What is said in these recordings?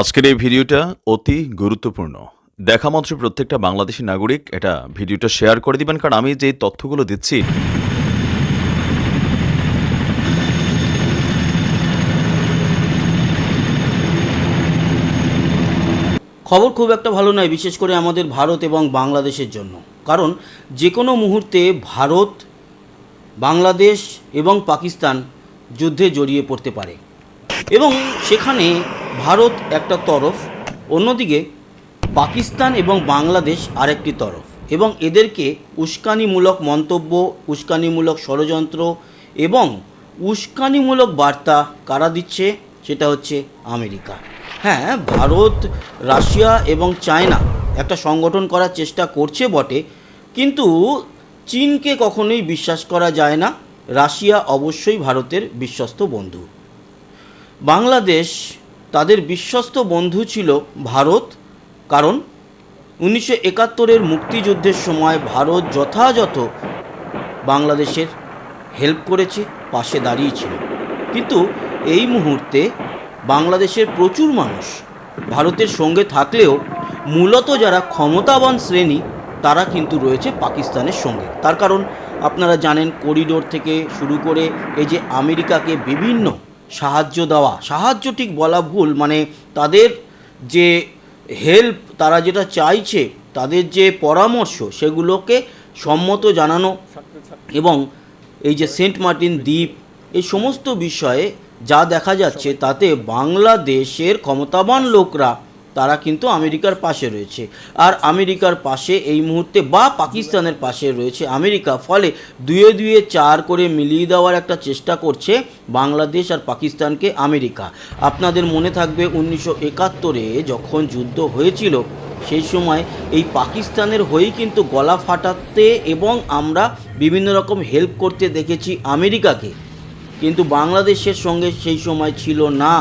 আজকের এই ভিডিওটা অতি গুরুত্বপূর্ণ। দেখা মাত্র প্রত্যেকটা বাংলাদেশি নাগরিক এটা ভিডিওটা শেয়ার করে দিবেন, কারণ আমি যে তথ্যগুলো দিচ্ছি খবর খুব একটা ভালো নয়, বিশেষ করে আমাদের ভারত এবং বাংলাদেশের জন্য। কারণ যে কোনো মুহূর্তে ভারত, বাংলাদেশ এবং পাকিস্তান যুদ্ধে জড়িয়ে পড়তে পারে। এবং সেখানে ভারত একটা তরফ, অন্যদিকে পাকিস্তান এবং বাংলাদেশ আরেকটি তরফ। এবং এদেরকে উস্কানিমূলক মন্তব্য, উস্কানিমূলক ষড়যন্ত্র এবং উস্কানিমূলক বার্তা কারা দিচ্ছে? সেটা হচ্ছে আমেরিকা। হ্যাঁ ভারত, রাশিয়া এবং চায়না একটা সংগঠন করার চেষ্টা করছে বটে, কিন্তু চীনকে কখনোই বিশ্বাস করা যায় না। রাশিয়া অবশ্যই ভারতের বিশ্বস্ত বন্ধু। বাংলাদেশ তাদের বিশ্বস্ত বন্ধু ছিল ভারত, কারণ উনিশশো একাত্তরের মুক্তিযুদ্ধের সময় ভারত যথাযথ বাংলাদেশের হেল্প করেছে, পাশে দাঁড়িয়েছিল কিন্তু এই মুহূর্তে বাংলাদেশের প্রচুর মানুষ ভারতের সঙ্গে থাকলেও মূলত যারা ক্ষমতাবান শ্রেণি, তারা কিন্তু রয়েছে পাকিস্তানের সঙ্গে। তার কারণ আপনারা জানেন, করিডোর থেকে শুরু করে এই যে আমেরিকাকে বিভিন্ন সাহায্য দেওয়া। সাহায্য ঠিক বলা ভুল মানে তাদের যে হেল্প তারা যেটা চাইছে, তাদের যে পরামর্শ সেগুলোকে সম্মত জানানো এবং এই যে সেন্ট মার্টিন দ্বীপ, এই সমস্ত বিষয়ে যা দেখা যাচ্ছে তাতে বাংলাদেশের ক্ষমতাবান লোকরা তারা কিন্তু আমেরিকার পাশে রয়েছে। আর আমেরিকার পাশে এই মুহূর্তে বা পাকিস্তানের পাশে রয়েছে আমেরিকা। ফলে দুয়ে দুয়ে চার করে মিলিয়ে দেওয়ার একটা চেষ্টা করছে বাংলাদেশ আর পাকিস্তানকে আমেরিকা। আপনাদের মনে থাকবে উনিশশো একাত্তরে যখন যুদ্ধ হয়েছিল, সেই সময় এই পাকিস্তানের হয়েই কিন্তু গলা ফাটাতে এবং আমরা বিভিন্ন রকম হেল্প করতে দেখেছি আমেরিকাকে। কিন্তু বাংলাদেশের সঙ্গে সেই সময় ছিল না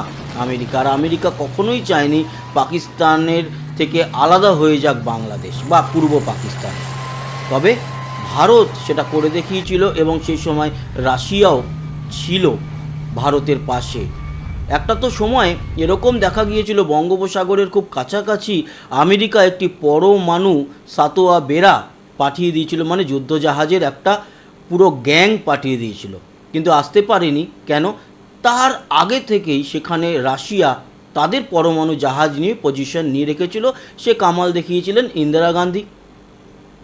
আমেরিকা। আর আমেরিকা কখনোই চায়নি পাকিস্তানের থেকে আলাদা হয়ে যাক বাংলাদেশ বা পূর্ব পাকিস্তান। তবে ভারত সেটা করে দেখিয়েছিল এবং সেই সময় রাশিয়াও ছিল ভারতের পাশে। একটা তো সময় এরকম দেখা গিয়েছিল বঙ্গোপসাগরের খুব কাছাকাছি আমেরিকা একটি পরমাণু সাতোয়া বেরা পাঠিয়ে দিয়েছিল মানে যুদ্ধজাহাজের একটা পুরো গ্যাং পাঠিয়ে দিয়েছিল। কিন্তু আসতে পারেনি। কেন? তার আগে থেকেই সেখানে রাশিয়া তাদের পরমাণু জাহাজ নিয়ে পজিশন নিয়ে রেখেছিল। সে কামাল দেখিয়েছিলেন ইন্দিরা গান্ধী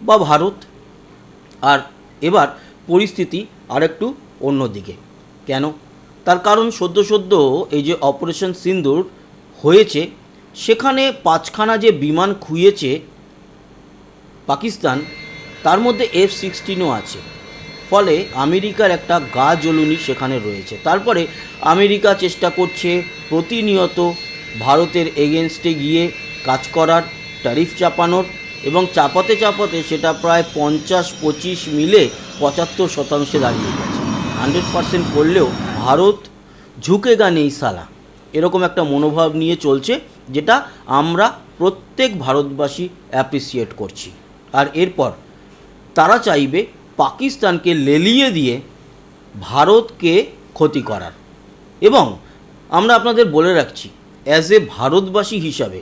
বা ভারত। আর এবার পরিস্থিতি আরেকটু অন্যদিকে। কেন? তার কারণ সদ্য সদ্য এই যে অপারেশন সিন্দুর হয়েছে, সেখানে পাঁচখানা যে বিমান খুইয়েছে পাকিস্তান, তার মধ্যে এফ সিক্সটিনও আছে। ফলে আমেরিকার একটা গা জ্বলুনি সেখানে রয়েছে। তারপরে আমেরিকা চেষ্টা করছে প্রতিনিয়ত ভারতের এগেনস্টে গিয়ে কাজ করার, ট্যারিফ চাপানোর এবং চাপাতে চাপাতে সেটা প্রায় পঞ্চাশ পঁচিশ মিলে পঁচাত্তর শতাংশে দাঁড়িয়ে গেছে। হান্ড্রেড পার্সেন্ট করলেও ভারত ঝুঁকে গা নেই সালা। এরকম একটা মনোভাব নিয়ে চলছে যেটা আমরা প্রত্যেক ভারতবাসী অ্যাপ্রিসিয়েট করছি। আর এরপর তারা চাইবে পাকিস্তানকে লেলিয়ে দিয়ে ভারতকে ক্ষতি করার। এবং আমরা আপনাদের বলে রাখছি অ্যাজ এ ভারতবাসী হিসাবে,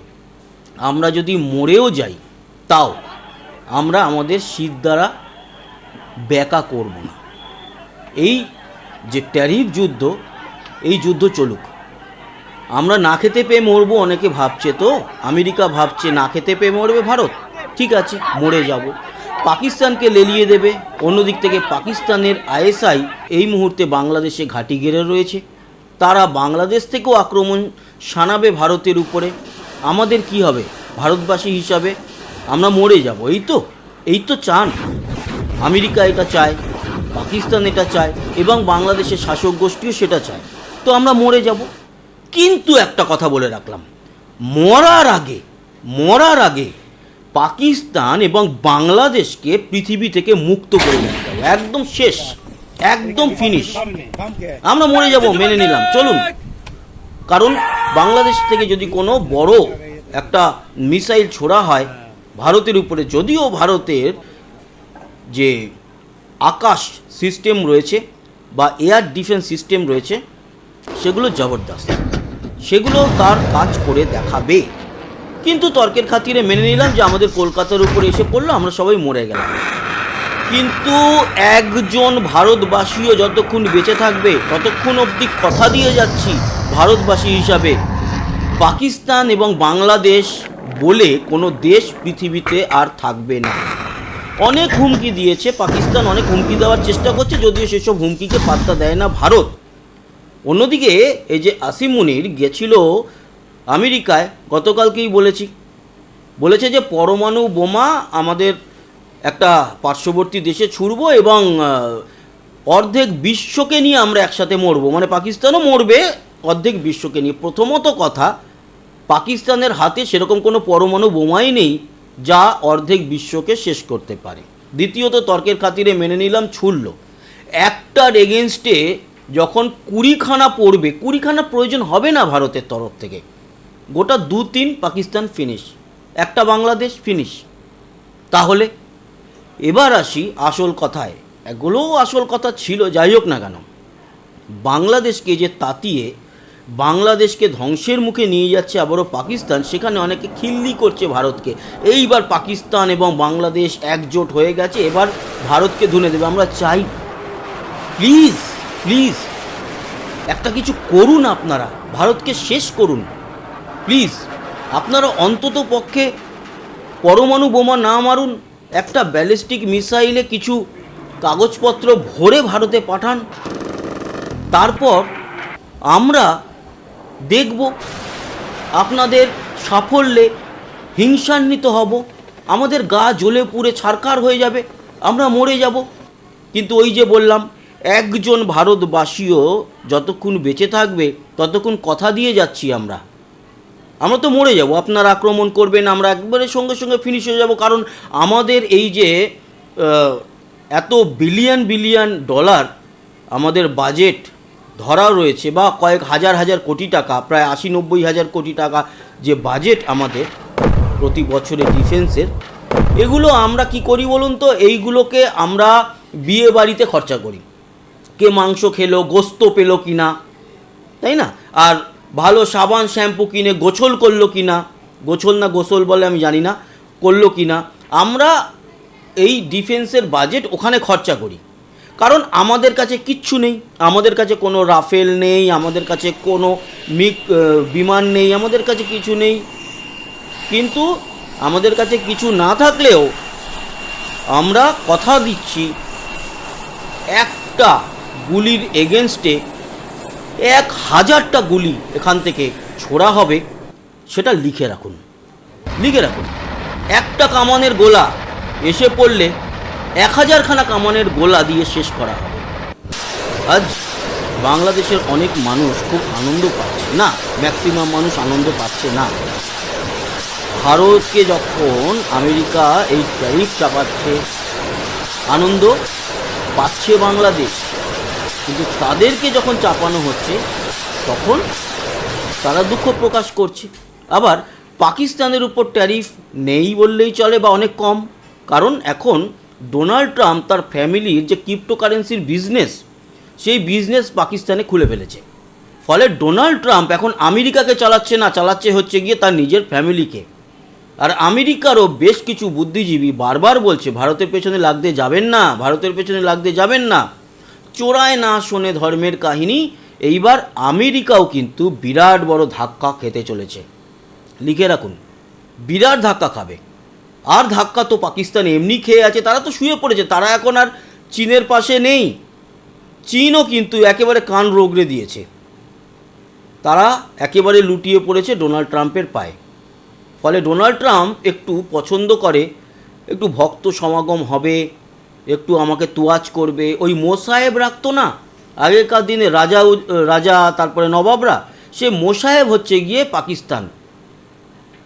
আমরা যদি মরেও যাই, তাও আমরা আমাদের শীত দ্বারা ব্যাকা করব না। এই যে ট্যারিফ যুদ্ধ, এই যুদ্ধ চলুক। আমরা না খেতে পেয়ে মরবো, অনেকে ভাবছে তো, আমেরিকা ভাবছে না খেতে পেয়ে মরবে ভারত। ঠিক আছে, মরে যাব। পাকিস্তানকে লেলিয়ে দেবে। অন্যদিক থেকে পাকিস্তানের আইএসআই এই মুহূর্তে বাংলাদেশে ঘাঁটি ঘেরে রয়েছে। তারা বাংলাদেশ থেকেও আক্রমণ শানাবে ভারতের উপরে। আমাদের কি হবে? ভারতবাসী হিসাবে আমরা মরে যাব, এই তো? এই তো চান। আমেরিকা এটা চায়, পাকিস্তান এটা চায়, এবং বাংলাদেশের শাসক গোষ্ঠীও সেটা চায়। তো আমরা মরে যাব। কিন্তু একটা কথা বলে রাখলাম। মরার আগে মরার আগে পাকিস্তান এবং বাংলাদেশকে পৃথিবী থেকে মুক্ত করে দিতে হবে। একদম শেষ, একদম ফিনিশ আমরা মরে যাব, মেনে নিলাম। চলুন। কারণ বাংলাদেশ থেকে যদি কোনো বড় একটা মিসাইল ছোড়া হয়, ভারতের উপরে, যদিও ভারতের যে আকাশ সিস্টেম রয়েছে বা এয়ার ডিফেন্স সিস্টেম রয়েছে, সেগুলো জবরদস্ত। সেগুলো তার কাজ করে দেখাবে। কিন্তু তর্কের খাতিরে মেনে নিলাম যে আমাদের কলকাতার উপরে এসে পড়ল, আমরা সবাই মরে গেলাম। কিন্তু একজন ভারতবাসীও যতক্ষণ বেঁচে থাকবে, ততক্ষণ অবধি কথা দিয়ে যাচ্ছি ভারতবাসী হিসাবে। পাকিস্তান এবং বাংলাদেশ বলে কোনো দেশ পৃথিবীতে আর থাকবে না। অনেক হুমকি দিয়েছে, পাকিস্তান অনেক হুমকি দেওয়ার চেষ্টা করছে, যদিও সেসব হুমকিকে পাত্তা দেয় না ভারত। অন্যদিকে এই যে আসিম মুনির গেছিল আমেরিকায় গতকালকেই বলেছি। বলেছে যে পরমাণু বোমা আমাদের একটা পার্শ্ববর্তী দেশে ছুড়ব এবং অর্ধেক বিশ্বকে নিয়ে আমরা একসাথে মরবো। মানে পাকিস্তানও মরবে, অর্ধেক বিশ্বকে নিয়ে। প্রথমত কথা, পাকিস্তানের হাতে সেরকম কোনো পরমাণু বোমাই নেই যা অর্ধেক বিশ্বকে শেষ করতে পারে। দ্বিতীয়ত, তর্কের খাতিরে মেনে নিলাম, ছুড়ল। একটার এগেনস্টে যখন কুড়িখানা পড়বে, কুড়িখানা প্রয়োজন হবে না ভারতের তরফ থেকে। গোটা দু তিন পাকিস্তান ফিনিশ একটা বাংলাদেশ ফিনিশ তাহলে, এবার আসি আসল কথায়। এগুলোও আসল কথা ছিল, যাই হোক না কেন। বাংলাদেশকে যে তাতিয়ে, বাংলাদেশকে ধ্বংসের মুখে নিয়ে যাচ্ছে আবারও পাকিস্তান, সেখানে অনেকে খিল্লি করছে ভারতকে। এইবার পাকিস্তান এবং বাংলাদেশ একজোট হয়ে গেছে, এবার ভারতকে ধুনে দেবে। আমরা চাই প্লিজ প্লিজ একটা কিছু করুন আপনারা। ভারতকে শেষ করুন। প্লিজ, আপনারা অন্তত পক্ষে পরমাণু বোমা না মারুন, একটা ব্যালিস্টিক মিসাইলে কিছু কাগজপত্র ভরে ভারতে পাঠান, তারপর আমরা দেখব আপনাদের সাফল্যে হিংসান্বিত হব, আমাদের গা জ্বলে পুড়ে ছারকার হয়ে যাবে, আমরা মরে যাব। কিন্তু ওই যে বললাম, একজন ভারতবাসীও যতক্ষণ বেঁচে থাকবে, ততক্ষণ কথা দিয়ে যাচ্ছি আমরা। আমরা তো মরে যাব, আপনারা আক্রমণ করবেন, আমরা একবারে সঙ্গে সঙ্গে ফিনিশ হয়ে যাব। কারণ আমাদের এই যে এত বিলিয়ন বিলিয়ন ডলার আমাদের বাজেট ধরা রয়েছে বা কয়েক হাজার হাজার কোটি টাকা, প্রায় আশি নব্বই হাজার কোটি টাকা যে বাজেট আমাদের প্রতি বছরে ডিফেন্সের এগুলো আমরা কি করি বলুন তো? এইগুলোকে আমরা বিয়ে বাড়িতে খরচা করি। কে মাংস খেলো, গোস্ত পেল কিনা, তাই না? আর ভালো সাবান, শ্যাম্পু কিনে গোছল করল কি না গোছল না গোসল বলে আমি জানি না, করল কি না আমরা এই ডিফেন্সের বাজেট ওখানে খরচা করি। কারণ আমাদের কাছে কিচ্ছু নেই, আমাদের কাছে কোনো রাফেল নেই, আমাদের কাছে কোনো মিক বিমান নেই, আমাদের কাছে কিছু নেই। কিন্তু আমাদের কাছে কিছু না থাকলেও আমরা কথা দিচ্ছি একটা গুলির এগেনস্টে এক হাজারটা গুলি এখান থেকে ছোড়া হবে, সেটা লিখে রাখুন। লিখে রাখুন। একটা কামানের গোলা এসে পড়লে এক হাজারখানা কামানের গোলা দিয়ে শেষ করা হবে। আজ বাংলাদেশের অনেক মানুষ খুব আনন্দ পাচ্ছে না? ম্যাক্সিমাম মানুষ আনন্দ পাচ্ছে না? ভারতকে যখন আমেরিকা এই ট্যারিফ চাপাচ্ছে, আনন্দ পাচ্ছে বাংলাদেশ। কিন্তু তাদেরকে যখন চাপানো হচ্ছে, তখন তারা দুঃখ প্রকাশ করছে। আবার পাকিস্তানের উপর ট্যারিফ নেই বললেই চলে বা অনেক কম। কারণ এখন ডোনাল্ড ট্রাম্প তার ফ্যামিলির যে ক্রিপ্টোকারেন্সির বিজনেস, সেই বিজনেস পাকিস্তানে খুলে ফেলেছে। ফলে ডোনাল্ড ট্রাম্প এখন আমেরিকাকে চালাচ্ছে না, চালাচ্ছে হচ্ছে গিয়ে তার নিজের ফ্যামিলিকে। আর আমেরিকারও বেশ কিছু বুদ্ধিজীবী বারবার বলছে, ভারতের পেছনে লাগতে যাবেন না, ভারতের পেছনে লাগতে যাবেন না। চোরায় না শোনে ধর্মের কাহিনী, এইবার আমেরিকাও কিন্তু বিরাট বড় ধাক্কা খেতে চলেছে। লিখে রাখুন, বিরাট ধাক্কা খাবে। আর ধাক্কা তো পাকিস্তান এমনি খেয়ে আছে, তারা তো শুয়ে পড়েছে, তারা এখন আর চীনের পাশে নেই। চীনও কিন্তু একেবারে কান রোগড়ে দিয়েছে। তারা একেবারে লুটিয়ে পড়েছে ডোনাল্ড ট্রাম্পের পায়ে। ফলে ডোনাল্ড ট্রাম্প একটু পছন্দ করে, একটু ভক্ত সমাগম হবে একটু আমাকে তোয়াজ করবে। ওই মোসাহেব রাখতো না? আগেকার দিনে রাজা রাজা, তারপরে নবাবরা, সে মোসাহেব হচ্ছে গিয়ে পাকিস্তান।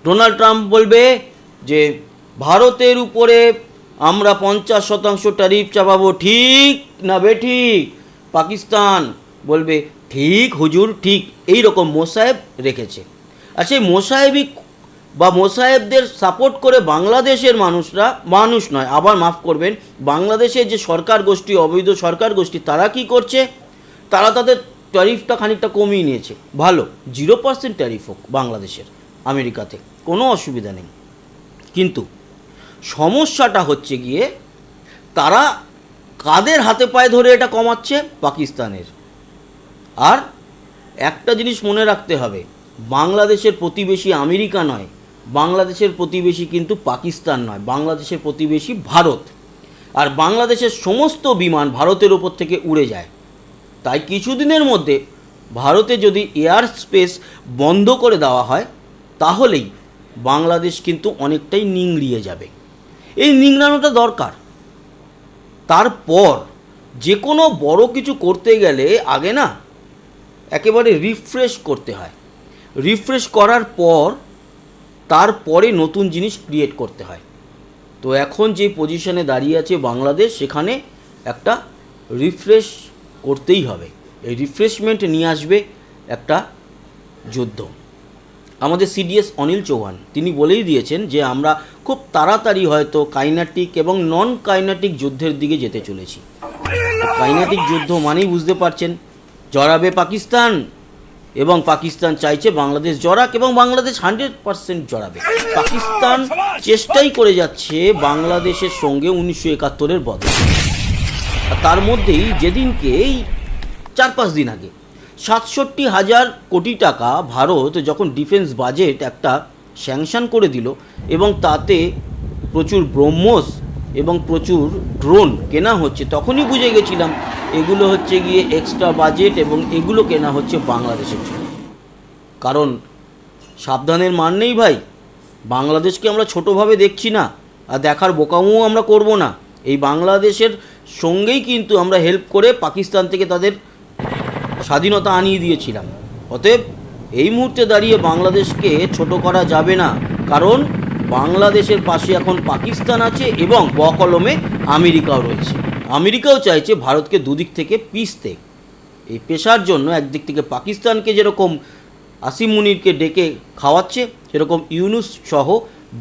ডোনাল্ড ট্রাম্প বলবে যে, ভারতের উপরে আমরা পঞ্চাশ শতাংশ ট্যারিফ চাপাবো। ঠিক না বে, ঠিক। পাকিস্তান। বলবে, ঠিক, হুজুর, ঠিক। এই রকম মোসাহেব রেখেছে। আর সেই মোসাহেবই বা মোসাহেবদের সাপোর্ট করে বাংলাদেশের মানুষরা, মানুষ নয়, আবার মাফ করবেন বাংলাদেশের যে সরকার গোষ্ঠী, অবৈধ সরকার গোষ্ঠী, তারা কি করছে? তারা তাদের ট্যারিফটা খানিকটা কমিয়ে নিয়েছে। ভালো জিরো পার্সেন্ট ট্যারিফ হোক বাংলাদেশের, আমেরিকাতে, কোনো অসুবিধা নেই। কিন্তু সমস্যাটা হচ্ছে গিয়ে, তারা কাদের হাতে পায়ে ধরে এটা কমাচ্ছে? পাকিস্তানের। আর একটা জিনিস মনে রাখতে হবে, বাংলাদেশের প্রতিবেশী আমেরিকা নয় বাংলাদেশের প্রতিবেশী কিন্তু পাকিস্তান নয়, বাংলাদেশের প্রতিবেশী ভারত। আর বাংলাদেশের সমস্ত বিমান ভারতের ওপর থেকে উড়ে যায়। তাই কিছুদিনের মধ্যে ভারতে যদি এয়ার স্পেস বন্ধ করে দেওয়া হয়, তাহলেই বাংলাদেশ কিন্তু অনেকটাই নিংড়িয়ে যাবে। এই নিংড়ানোটা দরকার। তারপর যে কোনো বড় কিছু করতে গেলে আগে না, একেবারে রিফ্রেশ করতে হয়। রিফ্রেশ করার পর তারপরে নতুন জিনিস ক্রিয়েট করতে হয়। তো এখন যে পজিশনে দাঁড়িয়ে আছে বাংলাদেশ, সেখানে একটা রিফ্রেশ করতেই হবে। এই রিফ্রেশমেন্ট নিয়ে আসবে একটা যুদ্ধ। আমাদের সিডিএস অনিল চৌহান, তিনি বলেই দিয়েছেন যে, আমরা খুব তাড়াতাড়ি হয়তো কাইনাটিক এবং নন কাইনাটিক যুদ্ধের দিকে যেতে চলেছি। কাইনাটিক যুদ্ধ মানেই বুঝতে পারছেন, জড়াবে পাকিস্তান। এবং পাকিস্তান চাইছে বাংলাদেশ জড়াক এবং বাংলাদেশ হান্ড্রেড পার্সেন্ট জড়াবে। পাকিস্তান চেষ্টাই করে যাচ্ছে বাংলাদেশের সঙ্গে উনিশশো একাত্তরের বদল। তার মধ্যেই যেদিনকে এই চার পাঁচ দিন আগে সাতষট্টি হাজার কোটি টাকা ভারত যখন ডিফেন্স বাজেট একটা স্যাংশন করে দিল এবং তাতে প্রচুর ব্রহ্মস এবং প্রচুর ড্রোন কেনা হচ্ছে, তখনই বুঝে গেছিলাম এগুলো হচ্ছে গিয়ে এক্সট্রা বাজেট এবং এগুলো কেনা হচ্ছে বাংলাদেশের জন্য। কারণ সাবধানের মান নেই ভাই। বাংলাদেশকে আমরা ছোটোভাবে দেখছি না, আর দেখার বোকামও আমরা করব না। এই বাংলাদেশের সঙ্গেই কিন্তু আমরা হেল্প করে পাকিস্তান থেকে তাদের স্বাধীনতা আনিয়ে দিয়েছিলাম। অতএব এই মুহূর্তে দাঁড়িয়ে বাংলাদেশকে ছোট করা যাবে না। কারণ বাংলাদেশের পাশে এখন পাকিস্তান আছে এবং বকলমে আমেরিকাও রয়েছে। আমেরিকাও চাইছে ভারতকে দুদিক থেকে পিসতে এই পেশার জন্য একদিক থেকে পাকিস্তানকে যেরকম আসিম মুনিরকে ডেকে খাওয়াচ্ছে, সেরকম ইউনুস সহ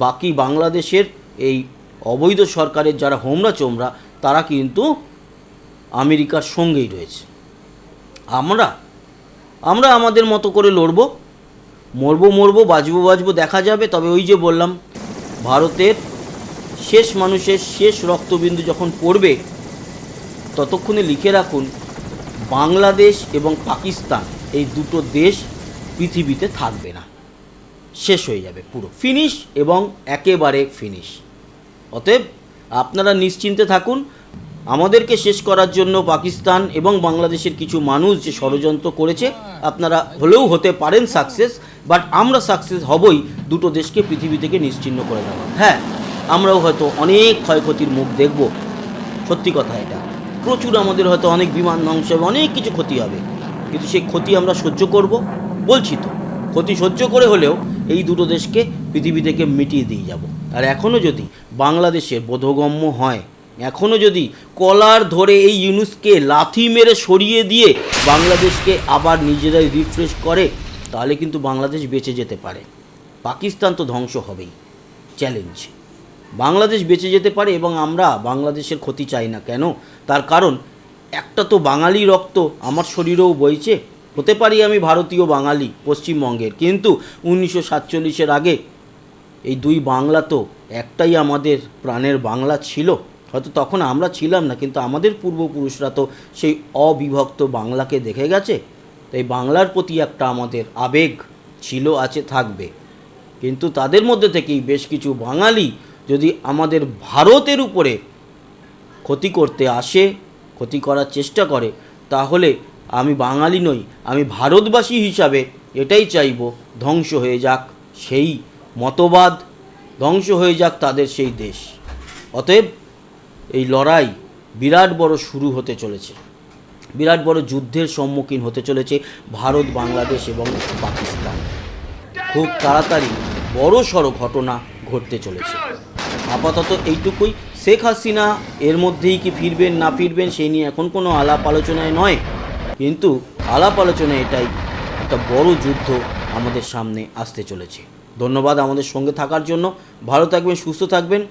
বাকি বাংলাদেশের এই অবৈধ সরকারের যারা হোমরা চোমরা, তারা কিন্তু আমেরিকার সঙ্গেই রয়েছে। আমরা আমরা আমাদের মতো করে লড়বো। মরবো মরবো, বাজবো বাজবো, দেখা যাবে। তবে ওই যে বললাম, ভারতের শেষ মানুষের শেষ রক্তবিন্দু যখন পড়বে, ততক্ষণে লিখে রাখুন, বাংলাদেশ এবং পাকিস্তান, এই দুটো দেশ পৃথিবীতে থাকবে না। শেষ হয়ে যাবে পুরো। ফিনিশ এবং একেবারে ফিনিশ। অতএব আপনারা নিশ্চিন্তে থাকুন, আমাদেরকে শেষ করার জন্য পাকিস্তান এবং বাংলাদেশের কিছু মানুষ যে ষড়যন্ত্র করেছে, আপনারা হলেও হতে পারেন সাকসেস বাট আমরা সাকসেস হবই দুটো দেশকে পৃথিবী থেকে নিশ্চিহ্ন করে দেওয়া। হ্যাঁ আমরাও হয়তো অনেক ক্ষয়ক্ষতির মুখ দেখব। সত্যি কথা এটা। প্রচুর আমাদের হয়তো অনেক বিমান ধ্বংস হবে, অনেক কিছু ক্ষতি হবে। কিন্তু সেই ক্ষতি আমরা সহ্য করব, বলছি তো। ক্ষতি সহ্য করে হলেও এই দুটো দেশকে পৃথিবী থেকে মিটিয়ে দিয়ে যাব। আর এখনও যদি বাংলাদেশে বোধগম্য হয় এখনও যদি কলার ধরে এই ইউনুসকে লাথি মেরে সরিয়ে দিয়ে বাংলাদেশকে আবার নিজেরাই রিফ্রেশ করে তাহলে কিন্তু বাংলাদেশ বেঁচে যেতে পারে। পাকিস্তান তো ধ্বংস হবেই। চ্যালেঞ্জ বাংলাদেশ বেঁচে যেতে পারে এবং আমরা বাংলাদেশের ক্ষতি চাই না। কেন? তার কারণ, একটা তো বাঙালি রক্ত আমার শরীরেও বইছে। হতে পারি আমি ভারতীয় বাঙালি পশ্চিমবঙ্গের। কিন্তু উনিশশো সাতচল্লিশের আগে এই দুই বাংলা তো একটাই আমাদের প্রাণের বাংলা ছিল। হয়তো তখন আমরা ছিলাম না, কিন্তু আমাদের পূর্বপুরুষরা তো সেই অবিভক্ত বাংলাকে দেখে গেছে। তাই বাংলার প্রতি একটা আমাদের আবেগ ছিল, আছে, থাকবে। কিন্তু তাদের মধ্যে থেকেই বেশ কিছু বাঙালি যদি আমাদের ভারতের উপরে ক্ষতি করতে আসে, ক্ষতি করার চেষ্টা করে, তাহলে আমি বাঙালি নই, আমি ভারতবাসী হিসাবে এটাই চাইব, ধ্বংস হয়ে যাক সেই মতবাদ, ধ্বংস হয়ে যাক তাদের সেই দেশ। অতএব এই লড়াই বিরাট বড় শুরু হতে চলেছে। বিরাট বড় যুদ্ধের সম্মুখীন হতে চলেছে ভারত, বাংলাদেশ এবং পাকিস্তান। খুব তাড়াতাড়ি বড় সড়ো ঘটনা ঘটতে চলেছে। আপাতত এইটুকুই। শেখ হাসিনা এর মধ্যেই কি ফিরবেন, না ফিরবেন সেই নিয়ে এখন কোনো আলাপ আলোচনায় নয়। কিন্তু আলাপ আলোচনায় এটাই একটা বড় যুদ্ধ আমাদের সামনে আসতে চলেছে। ধন্যবাদ আমাদের সঙ্গে থাকার জন্য। ভালো থাকবেন, সুস্থ থাকবেন।